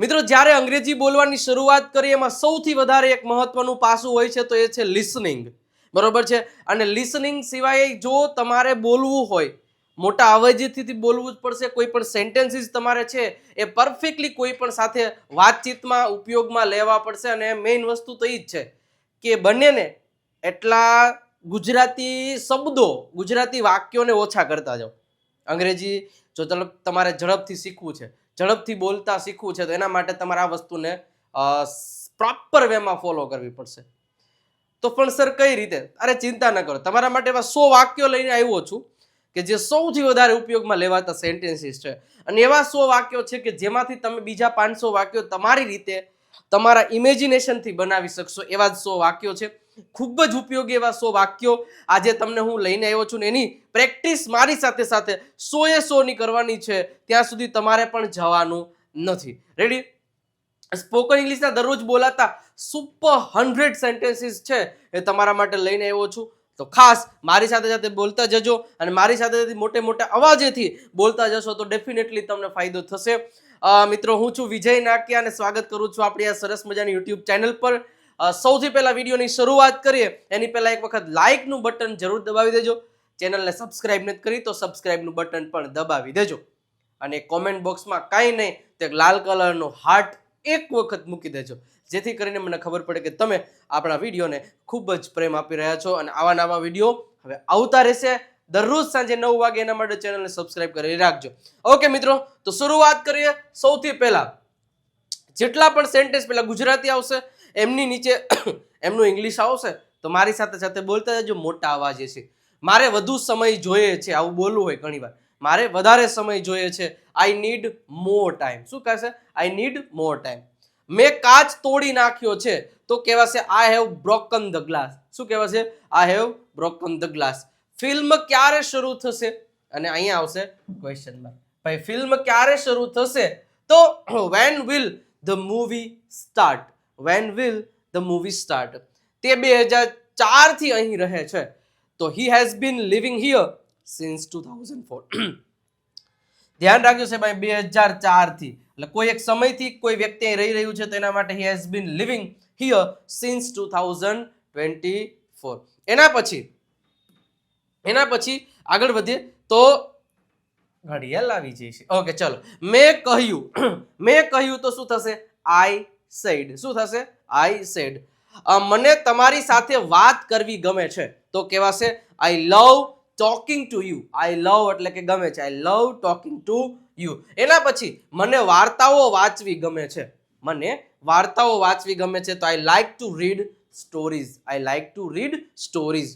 મિત્રો, જ્યારે અંગ્રેજી બોલવાની શરૂઆત કરીએ એમાં સૌથી વધારે એક મહત્વનું પાસું હોય છે તો એ છે લિસનિંગ બરોબર છે? અને લિસનિંગ સિવાય જો તમારે બોલવું હોય, મોટા અવાજથી બોલવું જ પડશે, કોઈ પણ સેન્ટેન્સીસ તમારે છે, એ પરફેક્ટલી કોઈ પણ સાથે વાતચીતમાં, ઉપયોગમાં લેવા પડશે. અને મેઇન વસ્તુ તો એ જ છે કે બંનેને એટલા ગુજરાતી શબ્દો, ગુજરાતી વાક્યોને ઓછા કરતા જાઓ. અંગ્રેજી જો તલબ તમારે ઝડપથી શીખવું છે ઝડપથી બોલતા શીખવું છે, તો એના માટે તમારે આ વસ્તુને પ્રોપર વેમાં ફોલો કરવી પડશે. તો પણ સર કઈ રીતે? અરે ચિંતા ન કરો. તમારા માટે એવા સો વાક્યો લઈને આવ્યો છું કે જે સૌથી વધારે ઉપયોગમાં લેવાતા સેન્ટેન્સીસ છે. અને એવા સો વાક્યો છે કે જેમાંથી તમે બીજા પાંચસો વાક્યો તમારી રીતે તમારા ઇમેજિનેશનથી બનાવી શકશો એવા જ સો વાક્યો છે. ખૂબ જ ઉપયોગી એવા સો વાક્યો આજે તમને હું લઈને આવ્યો છું ને એની પ્રેક્ટિસ મારી સાથે સાથે સો એ સોની કરવાની છે. ત્યાં સુધી તમારે પણ જવાનું નથી. રેડી સ્પોકન ઇંગ્લિશના દરરોજ બોલાતા સુપર હંડ્રેડ સેન્ટેન્સીસ છે એ તમારા માટે લઈને આવ્યો છું. તો ખાસ મારી સાથે સાથે બોલતા જજો અને મારી સાથે સાથે મોટે મોટા અવાજેથી બોલતા જશો તો ડેફિનેટલી તમને ફાયદો થશે. મિત્રો, હું છું વિજય નાકિયા અને સ્વાગત કરું છું આપણી આ સરસ મજાની યુટ્યુબ ચેનલ પર. સૌથી પહેલાં વિડીયોની શરૂઆત કરીએ. એની પહેલાં એક વખત લાઇકનું બટન જરૂર દબાવી દેજો. ચેનલને સબસ્ક્રાઇબ નથી કરી તો સબસ્ક્રાઇબનું બટન પણ દબાવી દેજો. અને કોમેન્ટ બોક્સમાં કાંઈ નહીં, તે લાલ કલરનો હાર્ટ એક વખત મૂકી દેજો. જેથી કરીને મને ખબર પડે કે તમે આપણા વિડીયોને ખૂબ જ પ્રેમ આપી રહ્યા છો. અને આવા નવા વીડિયો હવે આવતા રહેશે. દરરોજ સાંજે નવ વાગે એના માટે ચેનલને સબસ્ક્રાઇબ કરી રાખજો. ઓકે મિત્રો, તો શરૂઆત કરીએ સૌથી પહેલા. જેટલા પણ સેન્ટેન્સ પહેલા ગુજરાતી આવશે એમની નીચે એમનું ઇંગ્લિશ આવશે, તો મારી સાથે સાથે બોલતા જજો, મોટા અવાજે છે. મારે વધુ સમય જોઈએ છે, આવું બોલવું હોય ઘણીવાર. મારે વધારે સમય જોઈએ છે આઈ નીડ મોર ટાઈમ શું કહેશે? આઈ નીડ મોર ટાઈમ મેં કાચ તોડી નાખ્યો છે, તો કહેવાશે I have broken the glass શું કહેવાશે? I have broken the glass film ક્યારે શરૂ થશે? અને અહીંયા આવશે ક્વેશ્ચન માર્ક ભાઈ, ફિલ્મ ક્યારે શરૂ થશે? તો when will the movie start when will the movie start તે બે હજાર ચારથી અહીં રહે છે. તો he has been living here since two thousand four ધ્યાન રાખજો સાહેબ, અહીં બે હજાર ચારથી એટલે કોઈ એક સમયથી કોઈ વ્યક્તિ અહીં રહી રહ્યું છે, તો એના માટે he has been living here since two thousand twenty four એના પછી એના પછી આગળ વધીએ, તો ઘડિયાળ આવી જઈશ છે. ઓકે ચલો. મેં કહ્યું મેં કહ્યું તો શું થશે? આઈ સેડ શું થશે? આઈ સેડ મને તમારી સાથે વાત કરવી ગમે છે. તો કહેવાશે I love talking to you I love એટલે કે ગમે છે. I love talking to you એના પછી, મને વાર્તાઓ વાંચવી ગમે છે. મને વાર્તાઓ વાંચવી ગમે છે. તો I like to read stories I like to read stories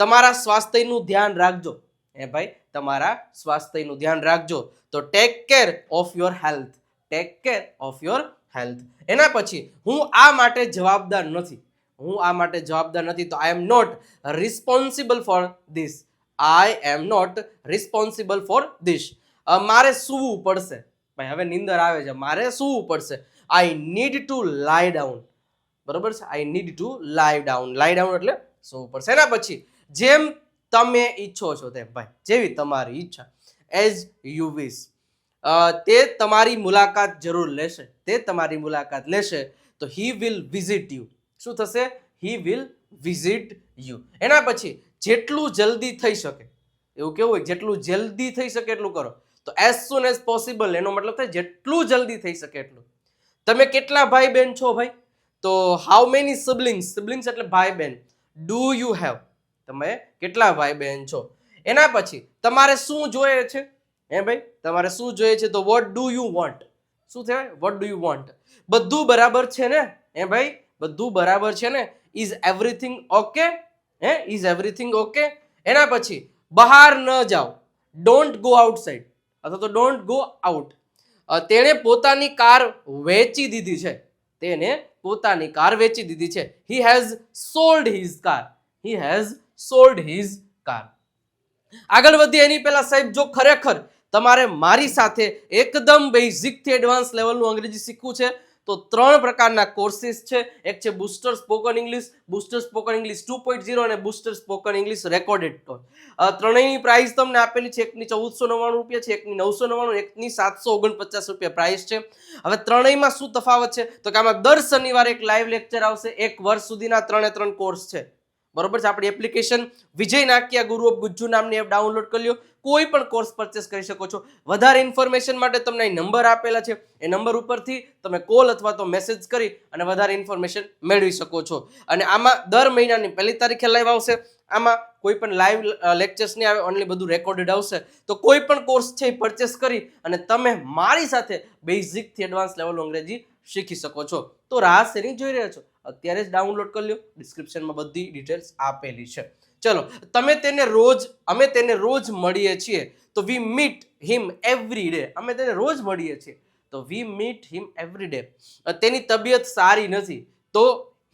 તમારા સ્વાસ્થ્યનું ધ્યાન રાખજો. હે ભાઈ, તમારા સ્વાસ્થ્યનું ધ્યાન રાખજો. તો take care of your health take care of your health એના પછી હું આ માટે જવાબદાર નથી. હું આ માટે જવાબદાર નથી તો I am not responsible for this I am not responsible for this મારે સૂવું પડશે. ભાઈ, હવે નીંદર આવે છે. મારે સૂવું પડશે. I need to lie down બરોબર છે? I need to lie down lie down એટલે સૂવું પડશે. એના પછી, જેમ તમે ઈચ્છો છો તેમ. ભાઈ, જેવી તમારી ઈચ્છા. એઝ યુ વિશ તે તમારી મુલાકાત જરૂર લેશે. તે તમારી મુલાકાત લેશે તો હી વિલ વિઝિટ યુ શું થશે? હી વિલ વિઝિટ યુ એના પછી જેટલું જલ્દી થઈ શકે, એવું કેવું હોય? જેટલું જલ્દી થઈ શકે એટલું કરો. તો એઝ સુન એઝ પોસિબલ એનો મતલબ થાય જેટલું જલ્દી થઈ શકે એટલું. તમે કેટલા ભાઈ બહેન છો ભાઈ? તો હાઉ મેની સિબલિંગ્સ સિબલિંગ્સ એટલે ભાઈ બહેન ડુ યુ હેવ તમે કેટલા ભાઈ બહેન છો? એના પછી તમારે શું જોઈએ છે? હે ભાઈ? તમારે શું જોઈએ છે? તો વોટ ડુ યુ વોન્ટ શું થવાય વોટ ડુ યુ વોન્ટ બધું બરાબર છે ને? હે ભાઈ? બધું બરાબર છે ને? ઇઝ એવરીથિંગ ઓકે હે? ઇઝ એવરીથિંગ ઓકે એના પછી, બહાર ન જાઓ. ડોન્ટ ગો આઉટસાઇડ અથવા તો ડોન્ટ ગો આઉટ તેણે પોતાની કાર વેચી દીધી છે. તેને પોતાની કાર વેચી દીધી છે. He has sold his car he has sold his car આગળ વધીએ. એની પહેલા સાહેબ, જો ખરેખર તમારે મારી સાથે એકદમ બેઝિકથી એડવાન્સ લેવલનું અંગ્રેજી શીખવું છે. તો ત્રણ પ્રકારના કોર્સિસ છે. એક છે booster spoken English booster spoken English two point zero અને booster spoken English recorded tone ત્રણેયની price તમને આપેલી છે. એકની ચૌદસો નવ્વાણું રૂપિયા છે, એકની નવસો નવ્વાણું, એકની સાતસો ઓગણપચાસ રૂપિયા પ્રાઇસ છે. હવે ત્રણેયમાં શું તફાવત છે? તો કે આમાં દર શનિવારે એક લાઈવ લેક્ચર આવશે. એક વર્ષ સુધીના ત્રણે ત્રણ કોર્સ છે. બરોબર છે? આપણી એપ્લિકેશન વિજય નાકિયા ગુરુ ઓફ ગુજ્જુ નામની એપ ડાઉનલોડ કરી લો કોઈ પણ કોર્સ પરચેસ કરી શકો છો. વધારે ઇન્ફોર્મેશન માટે તમને અહીં નંબર આપેલા છે. એ નંબર ઉપરથી તમે કોલ અથવા તો મેસેજ કરી અને વધારે ઇન્ફોર્મેશન મેળવી શકો છો. અને આમાં દર મહિનાની પહેલી તારીખે લાઈવ આવશે. આમાં કોઈ પણ લાઈવ લેક્ચર્સ નહીં આવે ઓનલી બધું રેકોર્ડેડ આવશે. તો કોઈ પણ કોર્સ છે એ પરચેસ કરી અને તમે મારી સાથે બેઝિકથી એડવાન્સ લેવલ અંગ્રેજી શીખી શકો છો. તો રાહ શેની જોઈ રહ્યા છો? અત્યારે જ ડાઉનલોડ કરી લો ડિસ્ક્રિપ્શનમાં બધી ડિટેલ્સ આપેલી છે. ચલો, તમે તેને રોજ, અમે તેને રોજ મળીએ છીએ. તો we meet him every day અમે તેને રોજ મળીએ છીએ. તો we meet him every day તેની તબિયત સારી નથી. તો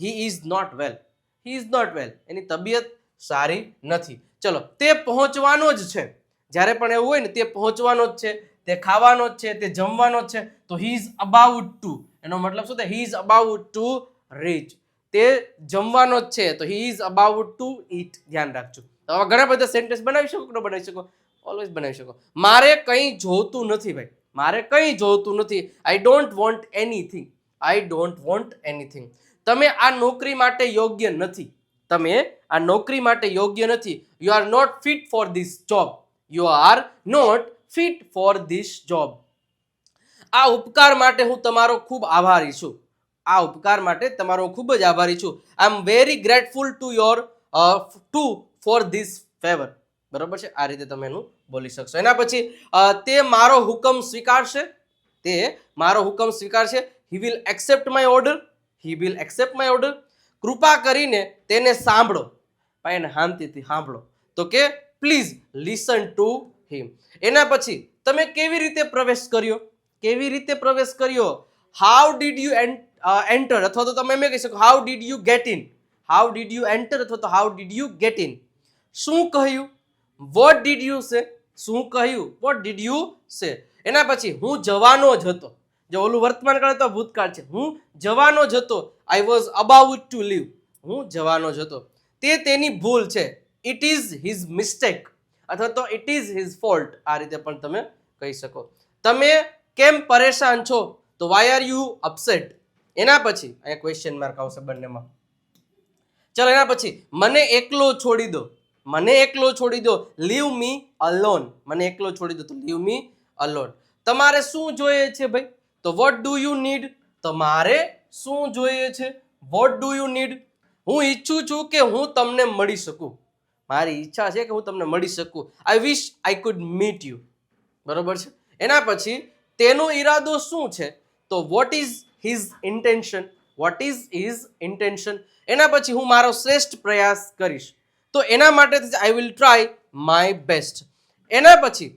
he is not well he is not well એની તબિયત સારી નથી. ચલો, તે પહોંચવાનો જ છે. જ્યારે પણ એવું હોય ને, તે પહોંચવાનો જ છે, તે ખાવાનો જ છે, તે જમવાનો જ છે. તો હી ઇઝ અબાઉટ ટુ એનો મતલબ શું થાય? He is about to reach તે જમવાનો જ છે. તો he is about to eat ધ્યાન રાખજો. તો આવા ઘણા બધા સેન્ટેન્સ બનાવી શકો ન બનાવી શકો? ઓલવેઝ બનાવી શકો. મારે કંઈ જોતું નથી ભાઈ. મારે કંઈ જોતું નથી. I don't want anything I don't want anything તમે આ નોકરી માટે યોગ્ય નથી. તમે આ નોકરી માટે યોગ્ય નથી. You are not fit for this job you are not fit for this job આ ઉપકાર માટે હું તમારો ખૂબ આભારી છું. આ ઉપકાર માટે તમારો ખૂબ જ આભારી છું. I am very grateful to your to for this favour બરાબર છે? આ રીતે તમે એનું બોલી શકશો. એના પછી તે મારો હુકમ સ્વીકારશે. તે મારો હુકમ સ્વીકારશે. He will accept my order he will accept my order કૃપા કરીને તેને સાંભળો. એને શાંતિથી સાંભળો તો કે પ્લીઝ લિસન ટુ હિમ એના પછી, તમે કેવી રીતે પ્રવેશ કર્યો? કેવી રીતે પ્રવેશ કર્યો? હાઉ ડીડ યુ એન્ટર અથવા તો તમે એમ કહી શકો how did you get in how did you enter અથવા તો how did you get in શું કહ્યું? વોટ ડીડ યુ સે શું કહ્યું? વોટ ડીડ યુ સે એના પછી, હું જવાનો જ હતો. જો ઓલું વર્તમાન કાળ તો ભૂતકાળ છે. હું જવાનો જ હતો. I was about to leave હું જવાનો જ હતો. તે તેની ભૂલ છે. ઇટ ઇઝ હિઝ મિસ્ટેક અથવા તો ઇટ ઇઝ હિઝ ફોલ્ટ આ રીતે પણ તમે કહી શકો. તમે કેમ પરેશાન છો? તો વાય આર યુ અપસેટ એના પછી અહીંયા ક્વેશ્ચન માર્ક આવશે બંનેમાં. ચલો, એના પછી, મને એકલો છોડી દો. મને એકલો છોડી દો. લીવ મી અલોન મને એકલો છોડી દો, તો લીવ મી અલોન તમારે શું જોઈએ છે ભાઈ? તો વોટ ડુ યુ નીડ તમારે શું જોઈએ છે? વોટ ડુ યુ નીડ હું ઈચ્છું છું કે હું તમને મળી શકું. મારી ઈચ્છા છે કે હું તમને મળી શકું. I wish I could meet you બરોબર છે? એના પછી, તેનો ઈરાદો શું છે? તો what is his intention what is his intention એના પછી હું મારો શ્રેષ્ઠ પ્રયાસ કરીશ. તો એના માટે I will try my best એના પછી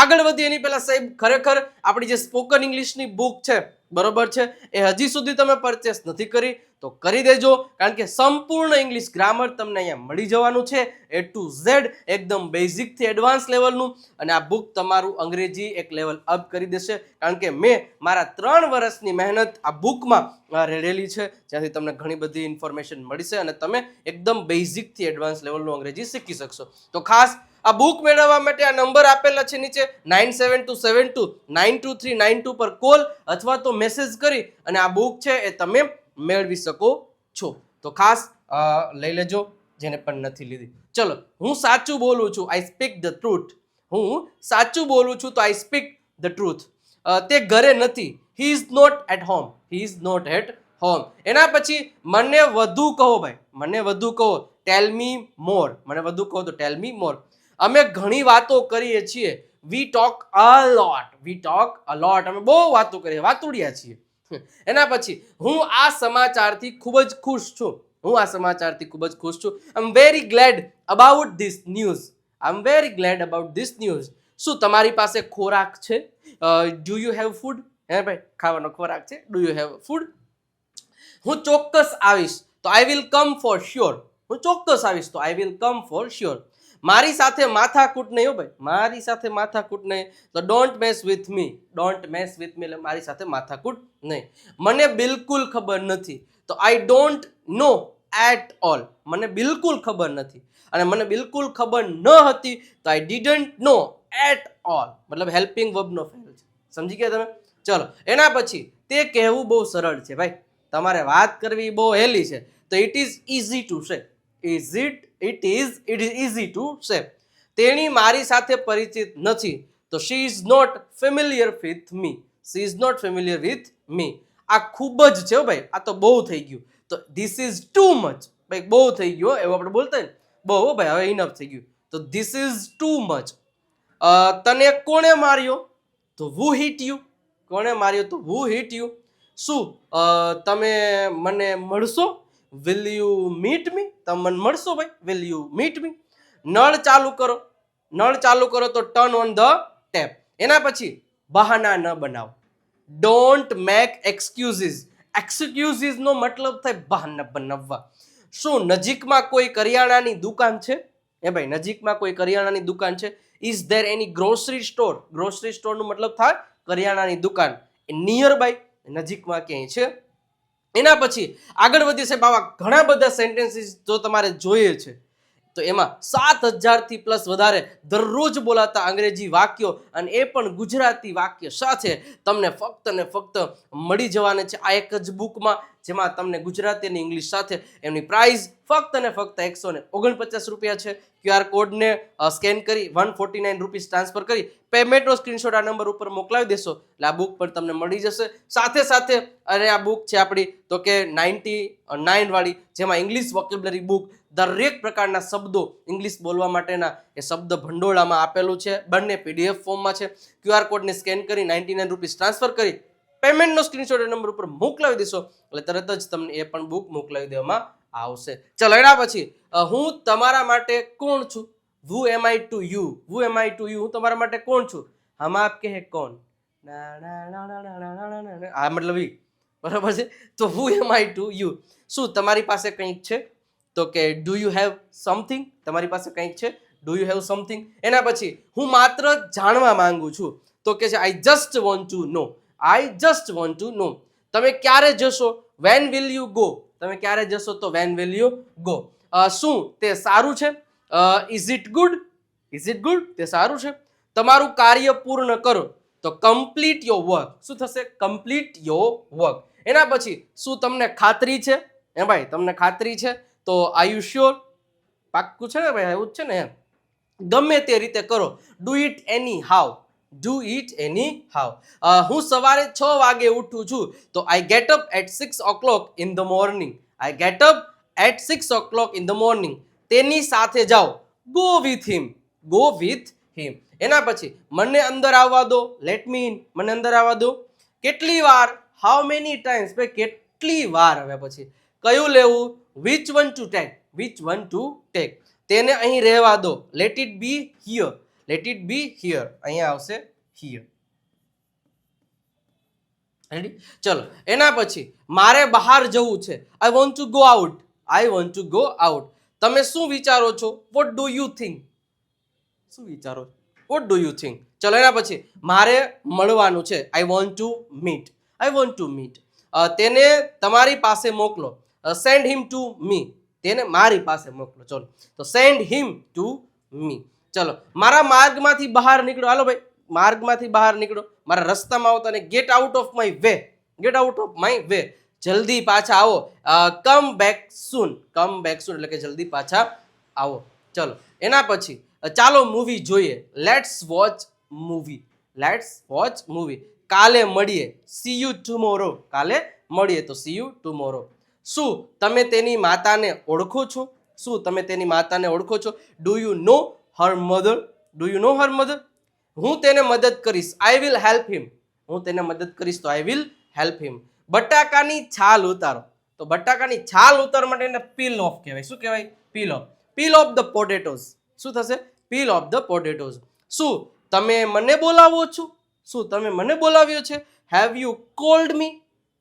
આગળ વધી એની પહેલાં સાહેબ, ખરેખર આપણી જે સ્પોકન ઇંગ્લિશની બુક છે, બરોબર છે? એ હજી સુધી તમે પરચેસ નથી કરી તો કરી દેજો, કારણ કે સંપૂર્ણ ઇંગ્લિશ ગ્રામર તમને અહીંયા મળી જવાનું છે. એ ટુ ઝેડ એકદમ બેઝિકથી એડવાન્સ લેવલનું અને આ બુક તમારું અંગ્રેજી એક લેવલ અપ કરી દેશે. કારણ કે મેં મારા ત્રણ વર્ષની મહેનત આ બુકમાં રેડેલી છે. જ્યાંથી તમને ઘણી બધી ઇન્ફોર્મેશન મળશે અને તમે એકદમ બેઝિકથી એડવાન્સ લેવલનું અંગ્રેજી શીખી શકશો. તો ખાસ, આ બુક મેળવવા માટે આ નંબર આપેલા છે નીચે nine seven two seven two nine two three nine two પર કોલ અથવા તો મેસેજ કરી અને આ બુક છે એ તમે મેળવી શકો છો. તો ખાસ લઈ લેજો, જેને પણ નથી લીધી. ચલો, હું સાચું બોલું છું આઈ સ્પીક ધ ટ્રુથ હું સાચું બોલું છું, તો આઈ સ્પીક ધ ટ્રુથ તે ઘરે નથી. He is not at home he is not at home એના પછી, મને વધુ કહો ભાઈ, મને વધુ કહો ટેલ મી મોર મને વધુ કહો તો ટેલ મી મોર અમે ઘણી વાતો કરીએ છીએ. વી ટોક અ લોટ વી ટોક અ લોટ અમે બહુ વાતો કરીએ વાતુડિયા છીએ. એના પછી હું આ સમાચારથી ખૂબ જ ખુશ છું. હું આ સમાચારથી ખૂબ જ ખુશ છું. I am very glad about this news I am very glad about this news શું તમારી પાસે ખોરાક છે? ડુ યુ હેવ ફૂડ હે ભાઈ, ખાવાનો ખોરાક છે? ડુ યુ હેવ ફૂડ હું ચોક્કસ આવીશ તો I will come for sure હું ચોક્કસ આવીશ તો I will come for sure મારી સાથે માથાકૂટ નહીં હો ભાઈ. મારી સાથે માથાકૂટ નહીં. તો don't mess with me don't mess with me એટલે મારી સાથે માથાકૂટ નહીં. મને બિલકુલ ખબર નથી. તો I don't know at all મને બિલકુલ ખબર નથી. અને મને બિલકુલ ખબર ન હતી તો I didn't know at all મતલબ હેલ્પિંગ વર્બનો ફેલ છે. સમજી ગયા તમે? ચલો, એના પછી તે કહેવું બહુ સરળ છે ભાઈ. તમારે વાત કરવી બહુ હેલી છે. તો it is easy to say is it it is it is easy to say તેણી મારી સાથે પરિચિત નથી. તો she is not familiar with me she is not familiar with me આ ખૂબ જ છે ભાઈ. આ તો બહુ થઈ ગયું. તો ધીસ ઇઝ ટુ મચ ભાઈ, બહુ થઈ ગયો એવું આપણે બોલતા ને. બહુ ભાઈ, હવે ઇનફ થઈ ગયું. તો ધીસ ઇઝ ટુ મચ તને કોણે માર્યો? તો વુ હિટ યુ કોણે માર્યો? તો વુ હિટ યુ શું? તમે મને મળશો? વિલ યુ મીટ મી તમે મને મળશો ભાઈ? વિલ યુ મીટ મી નળ ચાલુ કરો. નળ ચાલુ કરો તો ટર્ન ઓન ધ ટેપ એના પછી બહાના ન બનાવો. ડોન્ટ મેક એક્સક્યુઝિસ એક્સક્યુઝીસ નો મતલબ થાય બહાના બનાવવા. શું નજીકમાં કોઈ કરિયાણાની દુકાન છે? એ ભાઈ, નજીકમાં કોઈ કરિયાણાની દુકાન છે? Is there any grocery store grocery સ્ટોરનું મતલબ થાય કરિયાણાની દુકાન. નિયર બાય નજીકમાં ક્યાંય છે? એના પછી આગળ વધી સાહેબ આવા ઘણા બધા સેન્ટેન્સીસ જો તમારે જોઈએ છે, તો એમાં સાત હજારથી પ્લસ વધારે દરરોજ બોલાતા અંગ્રેજી વાક્યો અને એ પણ ગુજરાતી વાક્ય સાથે તમને ફક્ત ને ફક્ત મળી જવાને છે. આ એક જ બુકમાં જેમાં તમને ગુજરાતી અને ઇંગ્લિશ સાથે એમની પ્રાઇસ ફક્ત અને ફક્ત એકસો ને ઓગણપચાસ રૂપિયા છે. ક્યુઆર કોડને સ્કેન કરી one forty nine rupees transfer કરી પેમેન્ટનો સ્ક્રીનશોટ આ નંબર ઉપર મોકલાવી દેશો. એટલે આ બુક પણ તમને મળી જશે. સાથે સાથે અને આ બુક છે આપણી, તો કે નાઇન્ટી નાઇનવાળી જેમાં ઇંગ્લિશ વોકેબ્લરી બુક દરેક પ્રકારના શબ્દો ઇંગ્લિશ બોલવા માટેના એ શબ્દ ભંડોળામાં આપેલું છે. બંને પીડીએફ ફોર્મમાં છે. ક્યુઆર કોડને સ્કેન કરી નાઇન્ટી નાઇન રૂપીસ ટ્રાન્સફર કરી પેમેન્ટનો સ્ક્રીનશોટ એ નંબર ઉપર મોકલાવી દેશો. એટલે તરત જ તમને એ પણ બુક મોકલાવી દેવામાં આવશે. ચલો, એના પછી હું તમારા માટે કોણ છું? Who am I to you who am I to you હું તમારા માટે કોણ છું? હમ આપકે હે કોણ? આ મતલબ ઈ. બરાબર છે? તો હુ એમ આઈ ટુ યુ શું તમારી પાસે કંઈક છે? તો કે ડુ યુ હેવ સમથિંગ તમારી પાસે કંઈક છે? ડુ યુ હેવ સમથિંગ એના પછી, હું માત્ર જાણવા માંગુ છું. તો કે છે I just want to know I just want to know તમે ક્યારે જશો? વેન વિલ યુ ગો તમે ક્યારે જશો તો વેન વિલ યુ ગો શું તે સારું છે? Is it good is it good તે સારું છે. તમારું કાર્ય પૂર્ણ કરો. તો કમ્પ્લીટ યોર વર્ક શું થશે? કમ્પ્લીટ યોર વર્ક એના પછી શું તમને ખાતરી છે? એ ભાઈ, તમને ખાતરી છે? તો આયુ શ્યોર પાક્કું છે ને ભાઈ, એવું જ છે ને એમ. ગમે તે રીતે કરો. Do it anyhow do it anyhow હું સવારે છ વાગે ઉઠું છું, તો I get up at six o'clock in the morning I get up at six o'clock in the morning તેની સાથે જાઓ. Go with him go with him એના પછી, મને અંદર આવવા દો. લેટ મી ઇન મને અંદર આવવા દો. કેટલી વાર? હાઉ મેની ટાઈમ્સ ભાઈ, કેટલી વાર? હવે પછી, કયું લેવું? Which one to take which one to take તેને અહીં રહેવા દો. Let it be here let it be here અહીંયા આવશે હિયર રેડી ચલો, એના પછી મારે બહાર જવું છે. I want to go out I want to go out તમે શું વિચારો છો? વોટ ડુ યુ થિંક શું વિચારો વોટ ડુ યુ થિંક ચલો, એના પછી મારે મળવાનું છે. I want to meet I want to meet તેને તમારી પાસે મોકલો. સેન્ડ હિમ ટુ મી તેને મારી પાસે મોકલો. ચલો. તો સેન્ડ હિમ ટુ મી ચલો, મારા માર્ગમાંથી બહાર નીકળો. હાલો ભાઈ, માર્ગમાંથી બહાર નીકળો. મારા રસ્તામાં આવો તને get out of my way get out of my way જલ્દી પાછા આવો. કમ બેક સૂન કમ બેક સૂન એટલે કે જલ્દી પાછા આવો. ચલો, એના પછી ચાલો મૂવી જોઈએ. Let's watch movie let's watch movie કાલે મળીએ. સી યુ ટુમોરો કાલે મળીએ તો સી યુ ટુમોરો શું તમે તેની માતાને ઓળખો છો? શું તમે તેની માતાને ઓળખો છો? Do you know her mother do you know her mother હું તેને મદદ કરીશ. આઈ વિલ હેલ્પ હિમ હું તેને મદદ કરીશ તો આઈ વિલ હેલ્પ હિમ બટાકાની છાલ ઉતારો. તો બટાકાની છાલ ઉતારવા માટે એને પીલ ઓફ કહેવાય. શું કહેવાય? Peel off peel off the potatoes શું થશે? પીલ ઓફ ધ પોટેટોઝ શું તમે મને બોલાવો છો? શું તમે મને બોલાવ્યો છે? હેવ યુ કોલ્ડ મી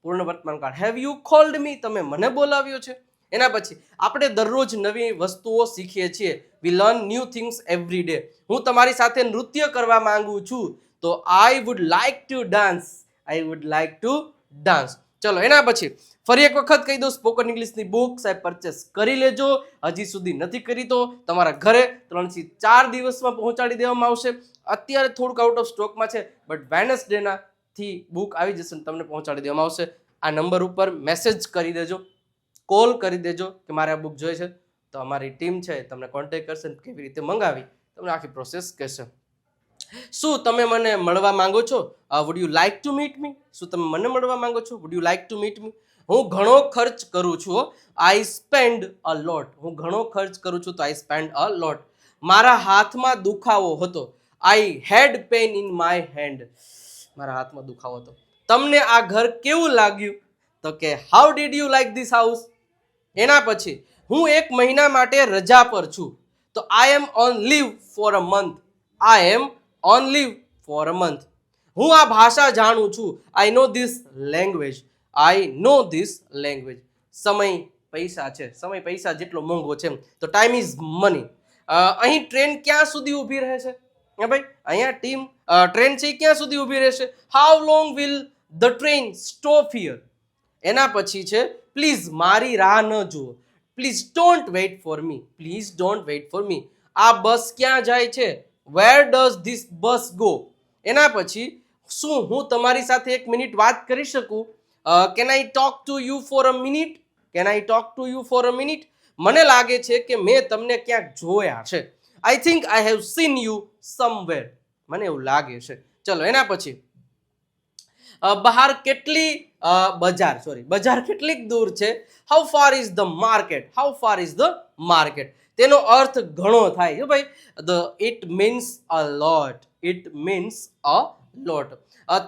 પૂર્ણ વર્તમાન કાળ. હેવ યુ કોલ્ડ મી તમે મને બોલાવ્યો છે? એના પછી આપણે દરરોજ નવી વસ્તુઓ શીખીએ છીએ. We learn new things every day હું તમારી સાથે નૃત્ય કરવા માંગુ છું, તો I would like to dance I would like to dance ચલો, એના પછી ફરી એક વખત કહી દઉં સ્પોકન ઇંગ્લિશની બુક સાહેબ પરચેસ કરી લેજો. હજી સુધી નથી કરી તો તમારા ઘરે ત્રણથી ચાર દિવસમાં પહોંચાડી દેવામાં આવશે. અત્યારે થોડુંક આઉટ ઓફ સ્ટોકમાં છે બટ વેનસડેના થી બુક આવી જશે તમને પહોંચાડી દેવામાં આવશે. આ નંબર ઉપર મેસેજ કરી દેજો. કોલ કરી દેજો કે મારે આ બુક જોઈએ છે તો અમારી ટીમ છે તમને કોન્ટેક્ટ કરશે કેવી રીતે મંગાવી, તમને આખી પ્રોસેસ કહેશે. શું તમે મને મળવા માંગો છો? Would you like to meet me શું તમે મને મળવા માંગો છો? Would you like to meet me હું ઘણો ખર્ચ કરું છું આઈ સ્પેન્ડ અ લોટ હું ઘણો ખર્ચ કરું છું તો આઈ સ્પેન્ડ અ લોટ મારા હાથમાં દુખાવો હતો. I had pain in my hand મારા હાથમાં દુખાવો હતો. તમને આ ઘર કેવું લાગ્યું? તો કે how did you like this house એના પછી હું એક મહિના માટે રજા પર છું. તો I am on leave for a month I am on leave for a month હું આ ભાષા જાણું છું. I know this language I know this language સમય પૈસા છે. સમય પૈસા જેટલો મોંઘો છે તો ટાઈમ ઇઝ મની અહીં ટ્રેન ક્યાં સુધી ઊભી રહે છે ભાઈ, અહીંયા ટીમ ટ્રેન છે ક્યાં સુધી ઊભી રહેશે? How long will the train stop here એના પછી છે પ્લીઝ મારી રાહ ન જુઓ. Please don't wait for me please don't wait for me આ બસ ક્યાં જાય છે? Where does this bus go એના પછી, શું હું તમારી સાથે એક મિનિટ વાત કરી શકું? Can I talk to you for a minute can I talk to you for a minute મને લાગે છે કે મેં તમને ક્યાંક જોયા છે. I think I have seen you somewhere મને એવું લાગે છે. ચલો, એના પછી. બહાર કેટલી બજાર સોરી બજાર કેટલીક દૂર છે? How far is the market how far is the market તેનો અર્થ ઘણો થાય. છે ભાઈ? The it means a lot it means a lot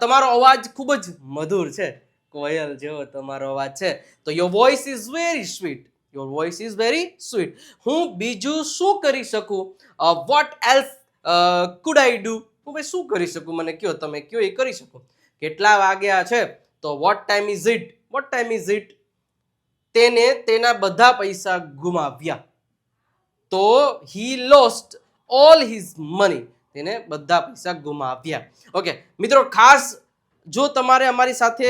તમારો અવાજ ખૂબ જ મધુર છે. કોયલ જેવો તમારો અવાજ છે. તો your voice is very sweet your voice is very sweet હું બીજું શું કરી શકું? What else could I do હું ભાઈ શું કરી શકું? મને કયો, તમે કયો, એ કરી શકું. કેટલા વાગ્યા છે? તો what time is it what time is it તેને તેના બધા પૈસા ગુમાવ્યા. તો he lost all his money તેને બધા પૈસા ગુમાવ્યા. ઓકે મિત્રો, ખાસ જો તમારે અમારી સાથે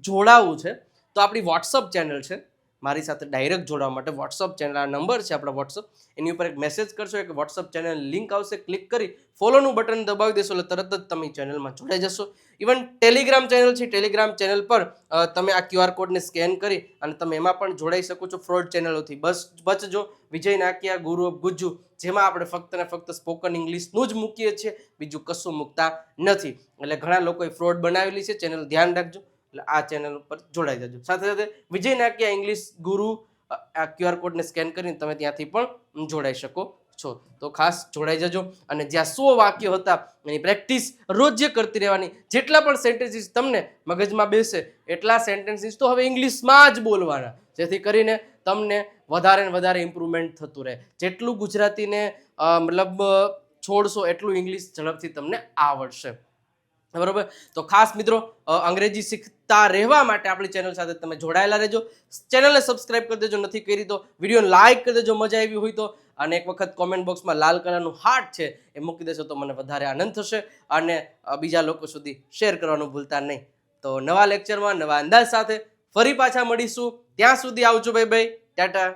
જોડાવવું છે, તો આપણી વોટ્સઅપ ચેનલ છે. મારી સાથે ડાયરેક્ટ જોડાવા માટે વોટ્સઅપ ચેનલ આ નંબર છે આપણા વોટ્સઅપ એની ઉપર એક મેસેજ કરશો, એક વોટ્સઅપ ચેનલ લિંક આવશે ક્લિક કરી ફોલોનું બટન દબાવી દેશો એટલે તરત જ તમે ચેનલમાં જોડાઈ જશો. ઇવન ટેલિગ્રામ ચેનલ છે ટેલિગ્રામ ચેનલ પર તમે આ ક્યુઆર કોડને સ્કેન કરી અને તમે એમાં પણ જોડાઈ શકો છો ફ્રોડ ચેનલોથી બસ, બચજો. વિજય નાકિયા, ગુરુ ગુજ્જુ, જેમાં આપણે ફક્ત ને ફક્ત સ્પોકન ઇંગ્લિશનું જ મૂકીએ છીએ, બીજું કશું મૂકતા નથી. એટલે ઘણા લોકોએ ફ્રોડ બનાવેલી છે ચેનલ ધ્યાન રાખજો. એટલે આ ચેનલ ઉપર જોડાઈ જજો. સાથે સાથે વિજય નાકિયા ઇંગ્લિશ ગુરુ આ ક્યુઆર કોડને સ્કેન કરીને તમે ત્યાંથી પણ જોડાઈ શકો છો. તો ખાસ જોડાઈ જજો અને જ્યાં સો વાક્યો હતા, એની પ્રેક્ટિસ રોજ કરતી રહેવાની, જેટલા પણ સેન્ટેન્સીસ તમને મગજમાં બેસે, એટલા સેન્ટેન્સીસ તો હવે ઇંગ્લિશમાં જ બોલવાના. જેથી કરીને તમને વધારે ને વધારે ઇમ્પ્રુવમેન્ટ થતું રહે. જેટલું ગુજરાતીને મતલબ છોડશો એટલું ઇંગ્લિશ ઝડપથી તમને આવડશે. બરોબર? તો ખાસ મિત્રો અંગ્રેજી શીખતા રહેવા માટે આપણી ચેનલ સાથે તમે જોડાયેલા રહેજો. ચેનલને સબસ્ક્રાઇબ કરી દેજો, નથી કરી તો વીડિયો લાઇક કરી દેજો, મજા આવી હોય તો. અને એક વખત કોમેન્ટ બોક્સમાં લાલ કલરનું હાર્ટ છે એ મૂકી દેશો તો મને વધારે આનંદ થશે. અને બીજા લોકો સુધી શેર કરવાનું ભૂલતા નહીં. તો નવા લેક્ચરમાં નવા અંદાજ સાથે ફરી પાછા મળીશું. ત્યાં સુધી આવજો ભાઈ ભાઈ ટાટા.